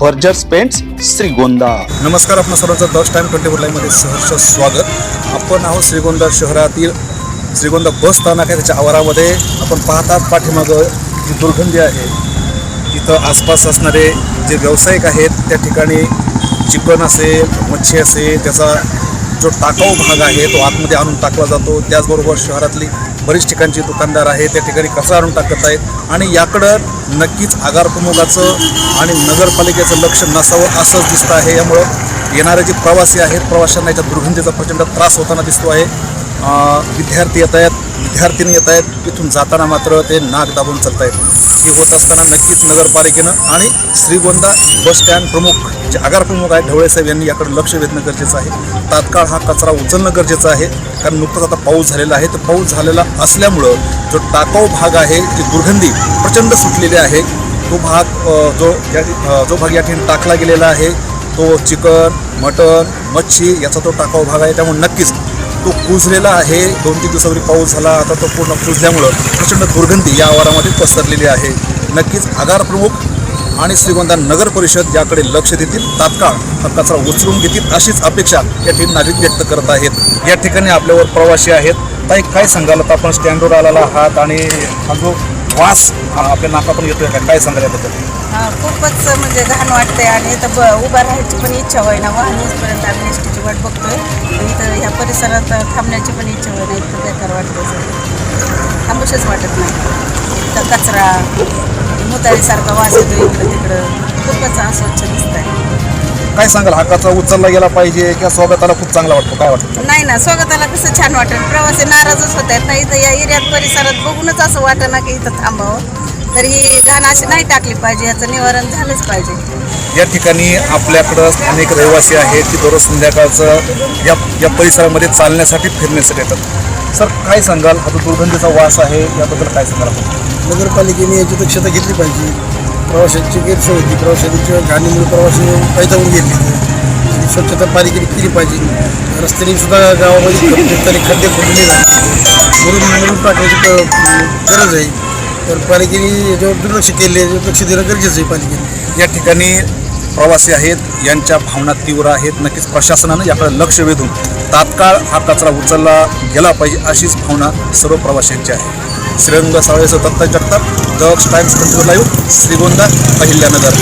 Buerger's paints Shrigonda. नमस्कार आपण सर्वांचं दस टाइम ट्वेंटी फोर लाईव्हमध्ये सहर्ष स्वागत. आपण आहोत श्रीगोंदा शहरातील श्रीगोंदा बस स्थानक आहे त्याच्या आवारामध्ये. आपण पाहतात पाठीमागं जी दुर्गंधी आहे तिथं आसपास असणारे जे व्यावसायिक आहेत त्या ठिकाणी चिकन असेल मच्छी असेल त्याचा जो टाकाऊ भाग आहे तो आतमध्ये आणून टाकला जातो. त्याचबरोबर शहरातली बरीच ठिकाणचे दुकानदार आहेत त्या ठिकाणी कचरा आणून टाकत आहेत. आणि याकडं नक्कीच आगार प्रमुखाचं आणि नगरपालिकेचं लक्ष नसावं असंच दिसतं आहे. यामुळं येणारे जे प्रवासी आहेत प्रवाशांना याच्या दुर्गंधीचा प्रचंड त्रास होताना दिसतो आहे. विद्यार्थी येत आहेत विद्यार्थिनी येत आहेत. तिथून जाताना मात्र ते नाक दाबून चालत आहेत हे होत असताना नक्कीच नगरपालिकेनं आणि श्रीगोंदा बस स्टँड प्रमुख जे आगारप्रमुख आहेत ढवळे साहेब यांनी याकडे लक्ष वेधणं गरजेचं आहे. तात्काळ हा कचरा उचलणं गरजेचं आहे. कारण नुकताच आता पाऊस झालेला आहे. तर पाऊस झालेला असल्यामुळं जो टाकाऊ भाग आहे ती दुर्गंधी प्रचंड सुटलेली आहे तो भाग जो या जो भाग या ठिकाणी टाकला गेलेला आहे तो चिकन मटन मच्छी याचा तो टाकाऊ भाग आहे. त्यामुळे नक्कीच तो कुजलेला आहे. दोन तीन दिवसापूर्वी पाऊस झाला आता तो पूर्ण कुजल्यामुळं प्रचंड दुर्गंधी या आवारामध्ये पसरलेली आहे. नक्कीच आगार प्रमुख आणि श्रीगोंदा नगर परिषद याकडे लक्ष देतील तात्काळ हा कचरा उचलून घेतील अशीच अपेक्षा या ठिकाणी नागरिक व्यक्त करत आहेत. या ठिकाणी आपल्यावर प्रवासी आहेत. ताई काय सांगाल? आता आपण स्टँडवर आलेला आहात आणि हा जो वास आपल्या नाका पण येतोय का? काय सांगायला याबद्दल? हा, खूपच म्हणजे घाण वाटते आणि इथं ब उभा राहायची पण इच्छा होईना वाहन येईपर्यंत आम्ही एस टीची वाट बघतोय. इथं ह्या परिसरात थांबण्याची पण इच्छा होईना इतकं बेकार वाटतं थांबूशच वाटत नाही. इथं कचरा. मुताळीसारखा वास येतो इकडं तिकडं. खूपच अस्वच्छ दिसत आहे काय सांगाल हा कचरा उचलला गेला पाहिजे किंवा स्वागताला खूप चांगला वाटतो काय वाटतं? नाही ना स्वागताला कसं छान वाटेल? प्रवासी नाराजच होत आहेत ना इथं या एरियात परिसरात बघूनच असं वाटतं ना की इथं थांबावं. तर ही घाण अशी नाही टाकली पाहिजे याचं निवारण झालंच पाहिजे. या ठिकाणी आपल्याकडं अनेक रहिवासी आहेत की दररोज संध्याकाळचं या या परिसरामध्ये चालण्यासाठी फिरण्यासाठी येतात. सर काय सांगाल? हा जो दुर्गंधीचा वास आहे याबद्दल काय सांगाल आपण? नगरपालिकेने याची दक्षता घेतली पाहिजे. प्रवाशांची गैरसोय होती. प्रवाशांच्या घाणीमुळे प्रवासी पैदावून गेले. आणि स्वच्छता पालिकेने केली पाहिजे. रस्त्याने सुद्धा गावामध्ये खड्डे तरी खोदले म्हणून म्हणून टाकण्याची गरज आहे. तर पालिकेने याच्यावर दुर्लक्ष केले. लक्ष देणं गरजेचं आहे पालिकेने. या ठिकाणी प्रवासी आहेत. यांच्या भावना तीव्र आहेत. नक्कीच प्रशासनानं याकडे लक्ष वेधून तात्काळ हा कचरा उचलला गेला पाहिजे अशीच भावना सर्व प्रवाशांची आहे. श्रीरंग सावळे सतत Jagtap the times control live Shrigonda Ahilyanagar